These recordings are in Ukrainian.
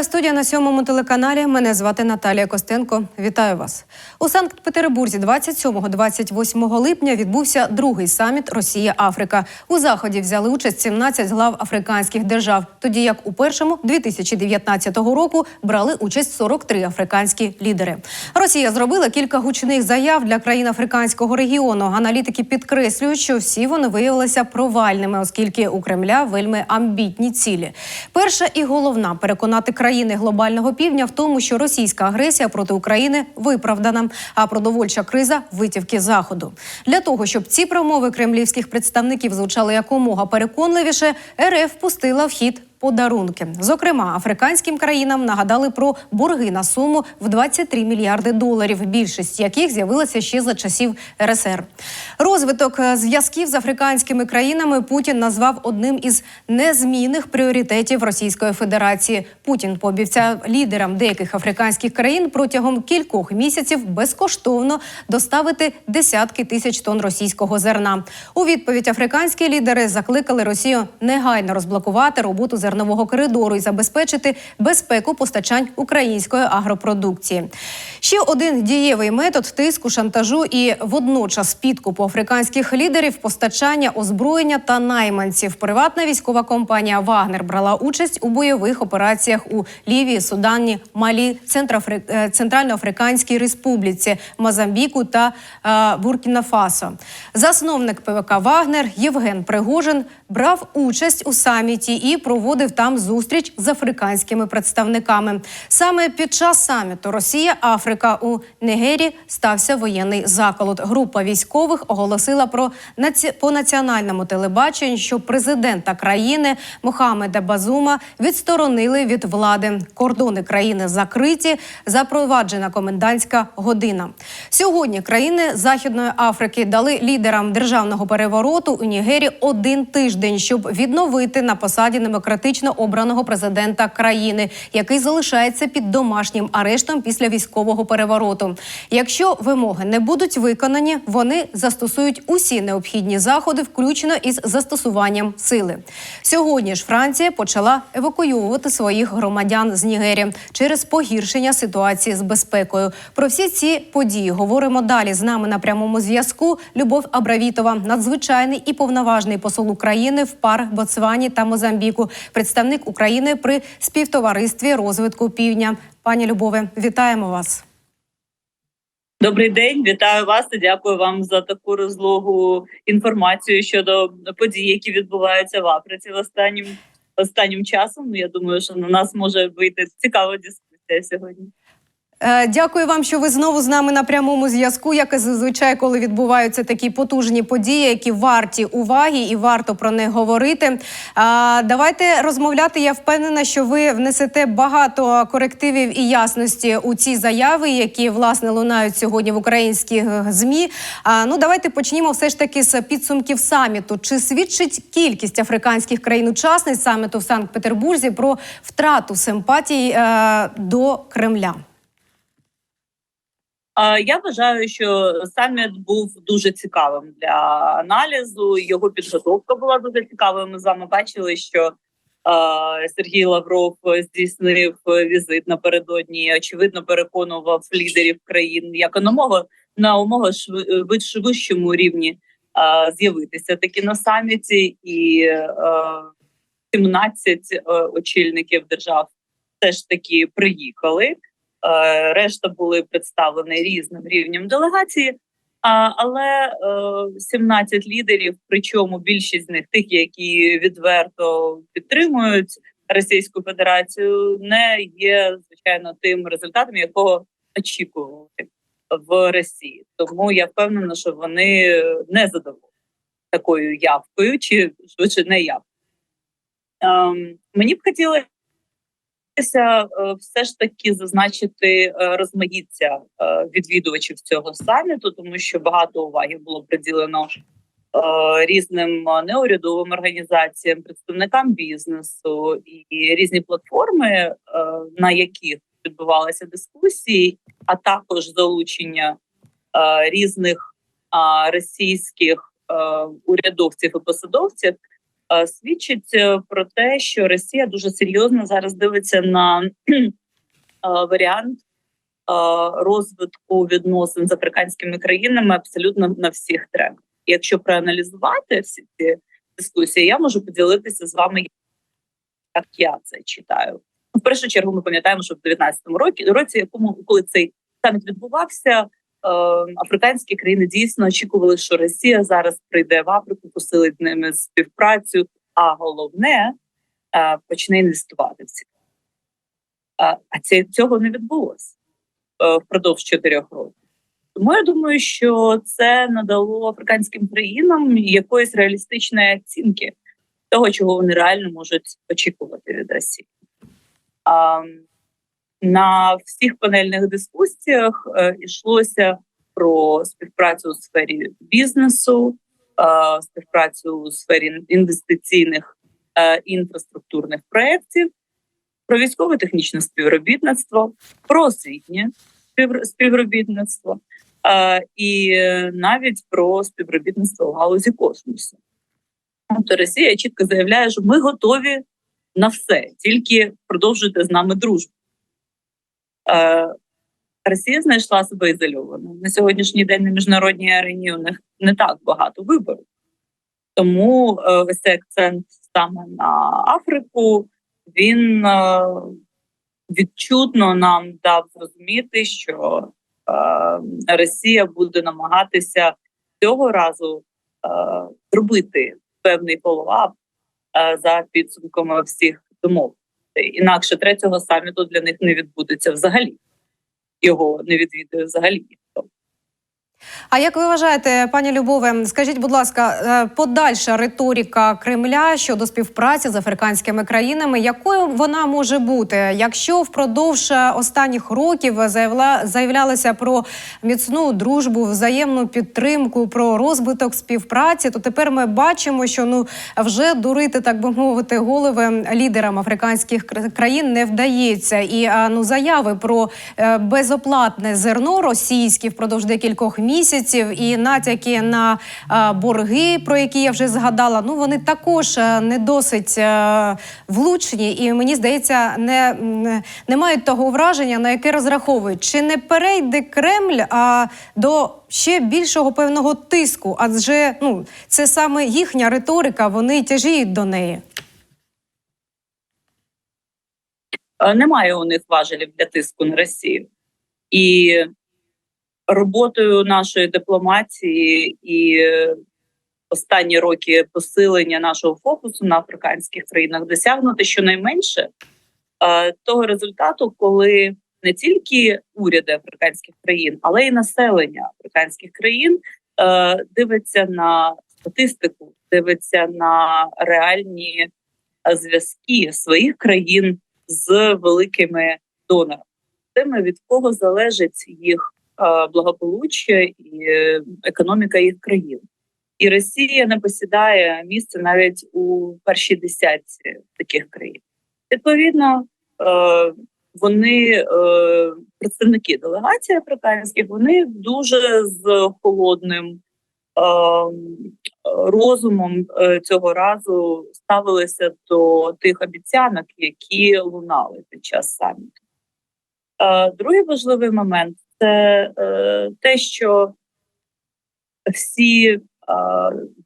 Триває студія на сьомому телеканалі. Мене звати Наталія Костенко. Вітаю вас у Санкт-Петербурзі. 27-28 липня відбувся другий саміт Росія Африка. У заході взяли участь 17 глав африканських держав. Тоді як у першому 2019 року брали участь 43 африканські лідери. Росія зробила кілька гучних заяв для країн африканського регіону. Аналітики підкреслюють, що всі вони виявилися провальними, оскільки у Кремля вельми амбітні цілі. Перша і головна переконати країни глобального півдня в тому, що російська агресія проти України виправдана, а продовольча криза витівки заходу. Для того щоб ці промови кремлівських представників звучали якомога переконливіше, РФ пустила в хід подарунки. Зокрема, африканським країнам нагадали про борги на суму в 23 мільярди доларів, більшість яких з'явилася ще за часів РСР. Розвиток зв'язків з африканськими країнами Путін назвав одним із незмінних пріоритетів Російської Федерації. Путін пообіцяв лідерам деяких африканських країн протягом кількох місяців безкоштовно доставити десятки тисяч тонн російського зерна. У відповідь африканські лідери закликали Росію негайно розблокувати роботу зернового коридору і забезпечити безпеку постачань української агропродукції. Ще один дієвий метод тиску, шантажу і водночас підкупу африканських лідерів постачання озброєння та найманців. Приватна військова компанія Вагнер брала участь у бойових операціях у Лівії, Судані, Малі, Центроафри... е, Центральноафриканській Республіці, Мозамбіку та е, Буркіна Фасо. Засновник ПВК Вагнер Євген Пригожин брав участь у саміті і проводив там зустріч з африканськими представниками. Саме під час саміту Росія Африка у Нігері стався воєнний заколот. Група військових оголосила про наці... по національному телебаченню, що президента країни Мохамеда Базума відсторонили від влади. Кордони країни закриті. Запроваджена комендантська година. Сьогодні країни Західної Африки дали лідерам державного перевороту у Нігері один тиждень, щоб відновити на посаді демократично обраного президента країни, який залишається під домашнім арештом після військового перевороту. Якщо вимоги не будуть виконані, вони застосують усі необхідні заходи, включно із застосуванням сили. Сьогодні ж Франція почала евакуювати своїх громадян з Нігері через погіршення ситуації з безпекою. Про всі ці події говоримо далі. З нами на прямому зв'язку Любов Абравітова, надзвичайний і повноважний посол України в пар Боцвані та Мозамбіку, представник України при співтоваристві розвитку півдня. Пані Любове, вітаємо вас. Добрий день, вітаю вас і дякую вам за таку розлогу інформацію щодо подій, які відбуваються в Африці в останнім останнім часом. Ну, Я думаю, що на нас може вийти цікава дискусія сьогодні. Е, Дякую вам, що ви знову з нами на прямому зв'язку. Як і зазвичай, коли відбуваються такі потужні події, які варті уваги, і варто про них говорити. Давайте розмовляти. Я впевнена, що ви внесете багато корективів і ясності у ці заяви, які власне лунають сьогодні в українських е, змі. Ну давайте почнімо все ж таки з підсумків саміту. Чи свідчить кількість африканських країн-учасниць саміту в Санкт-Петербурзі про втрату симпатій е, до Кремля? Я вважаю, що саміт був дуже цікавим для аналізу. Його підготовка була дуже цікавою. Ми з вами бачили, що Сергій Лавров здійснив візит напередодні. Очевидно, переконував лідерів країн як якомога на умога шви- вищому рівні з'явитися таки на саміті, і е, 17 е, очільників держав теж таки приїхали. Е, решта були представлені різним рівнем делегації. Але е, 17 лідерів, причому більшість з них тих, які відверто підтримують Російську Федерацію, не є звичайно тим результатом, якого очікували в Росії. Тому я впевнена, що вони не задоволені такою явкою, чи швидше не явкою. Ем, мені б хотілося хотілося е, все ж таки зазначити е, розмаїття е, відвідувачів цього саміту, тому що багато уваги було приділено різним неурядовим організаціям, представникам бізнесу і різні платформи, на яких відбувалися дискусії, а також залучення різних російських урядовців і посадовців свідчить е, про те, що Росія дуже серйозно зараз дивиться на е, варіант е, розвитку відносин з африканськими країнами абсолютно на всіх треках. Якщо проаналізувати всі ці дискусії, я можу поділитися з вами, як я це читаю. В першу чергу ми пам'ятаємо, що в 19-му році, році, якому коли цей саміт відбувався, е, африканські країни дійсно очікували, що Росія зараз прийде в Африку, посилить ними співпрацю, а головне е, почне інвестувати в ці. А цього не відбулося е, впродовж чотирьох років. Тому я думаю, що це надало африканським країнам якоїсь реалістичної оцінки того, чого вони реально можуть очікувати від Росії. На всіх панельних дискусіях е, йшлося про співпрацю у сфері бізнесу, е, співпрацю у сфері інвестиційних е, інфраструктурних проєктів, про військово-технічне співробітництво, про освітнє співр- співробітництво і навіть про співробітництво в галузі космосу. Тобто Росія чітко заявляє, що ми готові на все, тільки продовжуйте з нами дружбу. Е, Росія знайшла себе ізольовано. На сьогоднішній день на міжнародній арені у них не так багато виборів. Тому е, ось цей акцент саме на Африку, він е, відчутно нам дав зрозуміти, що Росія буде намагатися цього разу зробити певний е, за підсумками всіх домов. Інакше третього саміту для них не відбудеться взагалі. Його не відвідує взагалі. А як ви вважаєте, пані Любове, скажіть, будь ласка, е, подальша риторика Кремля щодо співпраці з африканськими країнами, якою вона може бути, якщо впродовж е, останніх років заявла заявлялося про міцну дружбу, взаємну підтримку, про розвиток співпраці, то тепер ми бачимо, що ну вже дурити, так би мовити, голови лідерам африканських країн не вдається. І ну заяви про е, безоплатне зерно російське впродовж декількох місяців і натяки на е, борги, про які я вже згадала. Ну вони також е, не досить е, влучні, і мені здається, не, не мають того враження, на яке розраховують. Чи не перейде Кремль а до ще більшого певного тиску? Адже ну це саме їхня риторика, вони тяжіють до неї. Немає у них важелів для тиску на Росію. І роботою нашої дипломатії і е, останні роки посилення нашого фокусу на африканських країнах досягнути щонайменше е, того результату, коли не тільки уряди африканських країн, але й населення африканських країн е, дивиться на статистику, дивиться на реальні зв'язки своїх країн з великими донорами, тими, від кого залежить їх благополуччя і е, економіка їх країн. І Росія не посідає місце навіть у першій десятці таких країн. Відповідно, е, вони е, представники делегації африканських, вони дуже з холодним е, розумом е, цього разу ставилися до тих обіцянок, які лунали під час саміту. Е, Другий важливий момент це е, те, що всі е,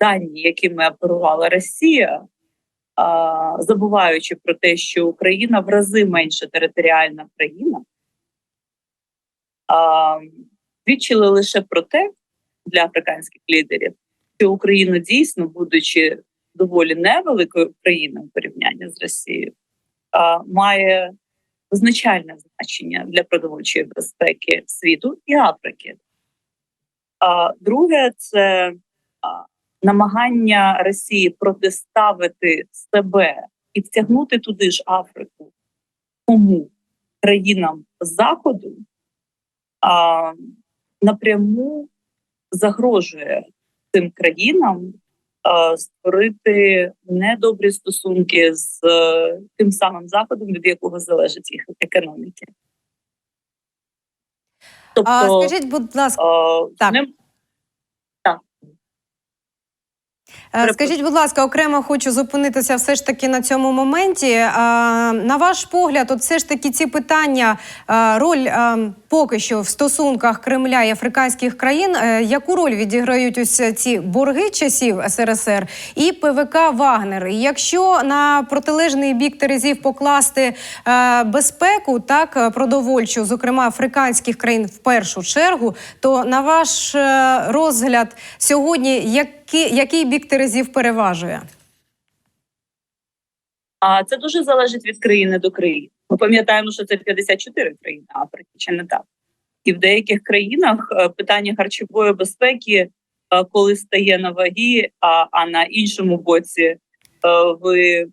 дані, якими оперувала Росія, е, забуваючи про те, що Україна в рази менше територіальна країна, е, свідчили лише про те для африканських лідерів, що Україна дійсно, будучи доволі невеликою країною в порівнянні з Росією, а, має визначальне значення для продовольчої безпеки світу і Африки. А друге, це намагання Росії протиставити себе і втягнути туди ж Африку, кому країнам Заходу а, напряму загрожує цим країнам створити недобрі стосунки з е, тим самим заходом, від якого залежить їх економіки. Тобто, А скажіть, будь ласка. а, так Е, Скажіть, будь ласка, окремо хочу зупинитися все ж таки на цьому моменті. Е, На ваш погляд, от все ж таки ці питання, е, роль е, поки що в стосунках Кремля і африканських країн, е, яку роль відіграють ось ці борги часів СРСР і ПВК Вагнер? Якщо на протилежний бік терезів покласти е, безпеку, так е, продовольчу, зокрема африканських країн в першу чергу, то на ваш е, розгляд сьогодні який, який бік терезів переважує? А це дуже залежить від країни до країни. Ми пам'ятаємо, що це 54 країни Африки, чи не так? І в деяких країнах е, питання харчової безпеки, е, коли стає на вагі, а, а на іншому боці е, ви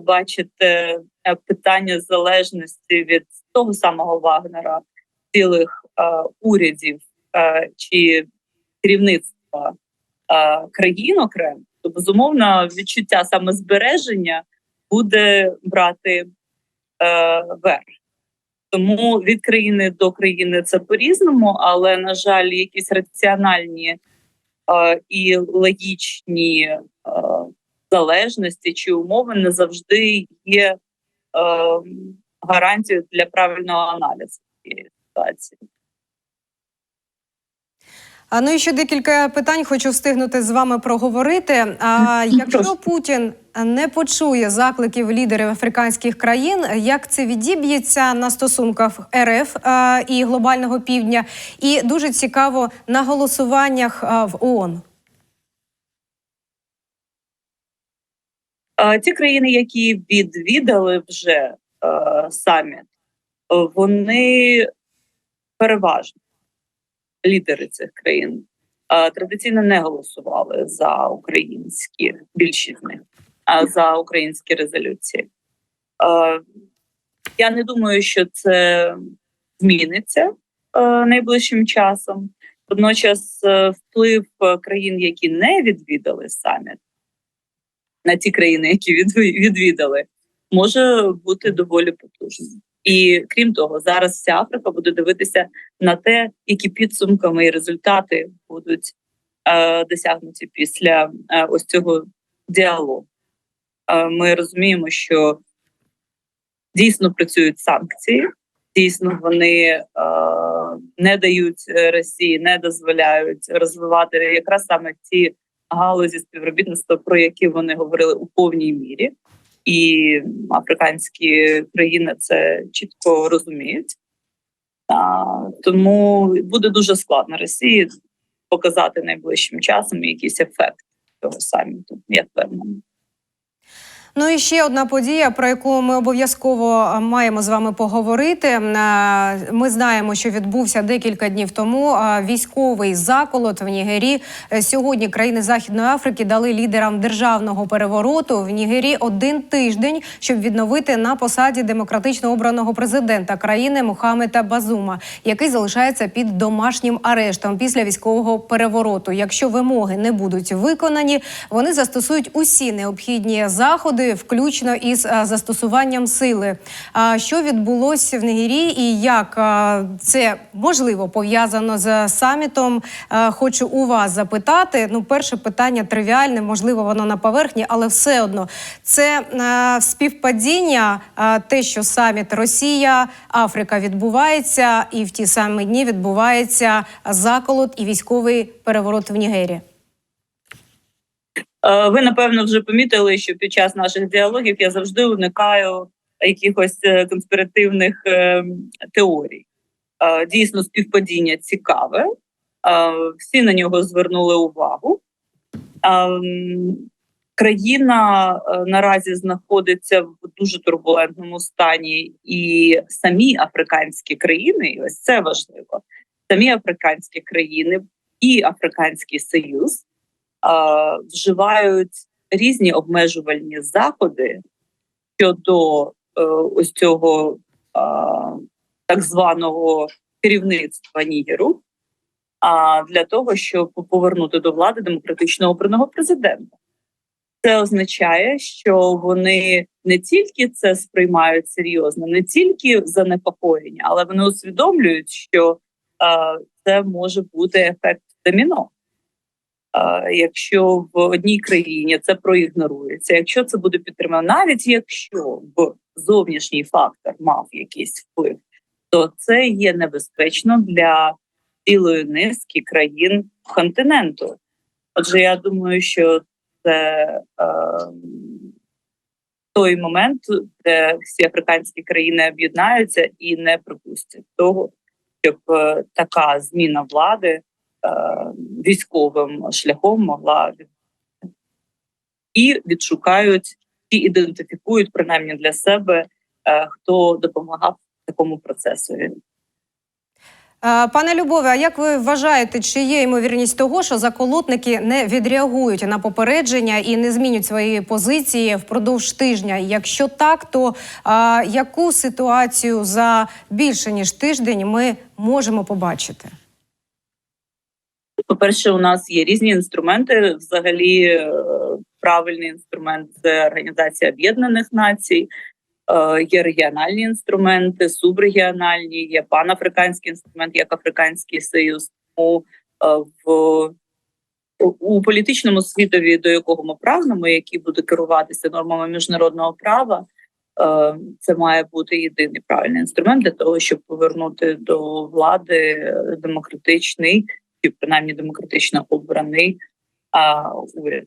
бачите питання залежності від того самого Вагнера, цілих урядів чи керівництва країн окремо, то безумовно відчуття самозбереження буде брати е, верх. Тому від країни до країни це по-різному, але на жаль, якісь раціональні е, і логічні е, залежності чи умови не завжди є е, гарантією для правильного аналізу цієї ситуації. А ну і ще декілька питань хочу встигнути з вами проговорити. А якщо Путін не почує закликів лідерів африканських країн, як це відіб'ється на стосунках РФ і глобального півдня? І дуже цікаво на голосуваннях в ООН. Ті країни, які відвідали вже е, саміт, вони переважно лідери цих країн традиційно не голосували за українські більшість з них, а за українські резолюції. Я не думаю, що це зміниться найближчим часом. Водночас, е, вплив е, країн, які не відвідали саміт, на ті країни, які відві- відвідали, може бути доволі потужним. І крім того, зараз вся Африка буде дивитися на те, які підсумками і результати будуть е, досягнуті після е, ось цього діалогу. Е, ми розуміємо, що дійсно працюють санкції, дійсно вони е, не дають Росії, не дозволяють розвивати якраз саме ті галузі співробітництва, про які вони говорили у повній мірі, і африканські країни це чітко розуміють. А, тому буде дуже складно Росії показати найближчим часом якийсь ефект цього саміту. Я впевнена. Ну і ще одна подія, про яку ми обов'язково маємо з вами поговорити. Е, Ми знаємо, що відбувся декілька днів тому військовий заколот в Нігері. Е, Сьогодні країни Західної Африки дали лідерам державного перевороту в Нігері один тиждень, щоб відновити на посаді демократично обраного президента країни Мухаммеда Базума, який залишається під домашнім арештом після військового перевороту. Якщо вимоги не будуть виконані, вони застосують усі необхідні заходи, включно із застосуванням сили. Що відбулося в Нігерії і як це можливо пов'язано з самітом? Хочу у вас запитати. Ну, перше питання тривіальне, можливо, воно на поверхні, але все одно це співпадіння, те, що саміт Росія, Африка відбувається, і в ті самі дні відбувається заколот і військовий переворот в Нігері. Е, Ви напевно вже помітили, що під час наших діалогів я завжди уникаю якихось е, конспіративних е, теорій. Дійсно, співпадіння цікаве. Всі на нього звернули увагу. Країна наразі знаходиться в дуже турбулентному стані, і самі африканські країни, і ось це важливо. Самі африканські країни і Африканський Союз вживають різні обмежувальні заходи щодо е, ось цього так званого керівництва Нігеру, а для того, щоб повернути до влади демократично обраного президента. Це означає, що вони не тільки це сприймають серйозно, не тільки занепокоєння, але вони усвідомлюють, що е, це може бути ефект доміно. Якщо в одній країні це проігнорується, якщо це буде підтримано, навіть якщо в зовнішній фактор мав якийсь вплив, то це є небезпечно для цілої низки країн континенту. Отже, я думаю, що це е, той момент, де всі африканські країни об'єднаються і не припустять того, щоб е, така зміна влади військовим шляхом могла і відшукають і ідентифікують принаймні для себе, е, хто допомагав такому процесові. Е, Пане Любове, а як ви вважаєте, чи є ймовірність того, що заколотники не відреагують на попередження і не змінять свої позиції впродовж тижня? Якщо так, то а, яку ситуацію за більше ніж тиждень ми можемо побачити? По-перше, у нас є різні інструменти. Взагалі, е, правильний інструмент це Організація Об'єднаних Націй. Е, Є регіональні інструменти, субрегіональні, є панафриканський інструмент, як Африканський Союз. Тому е, в у- політичному світові, до якого ми прагнемо, який буде керуватися нормами міжнародного права, це має бути єдиний правильний інструмент для того, щоб повернути до влади демократичний принаймні демократично обраний а, уряд.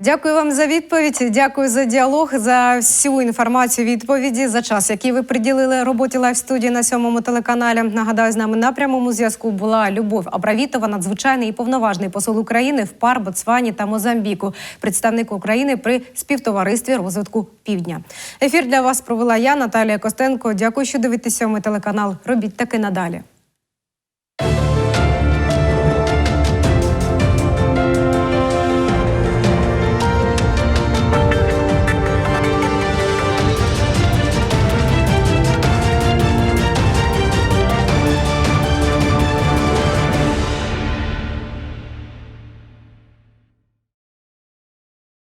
Дякую вам за відповідь. Дякую за діалог, за всю інформацію, відповіді, за час, який ви приділили роботі лайв студії на сьомому телеканалі. Нагадаю, з нами на прямому зв'язку була Любов Абравітова, надзвичайний і повноважний посол України в ПАР, Ботсвані та Мозамбіку, представник України при співтоваристві розвитку Півдня. Ефір для вас провела я, Наталія Костенко. Дякую, що дивитесь сьомий телеканал. Робіть таки надалі.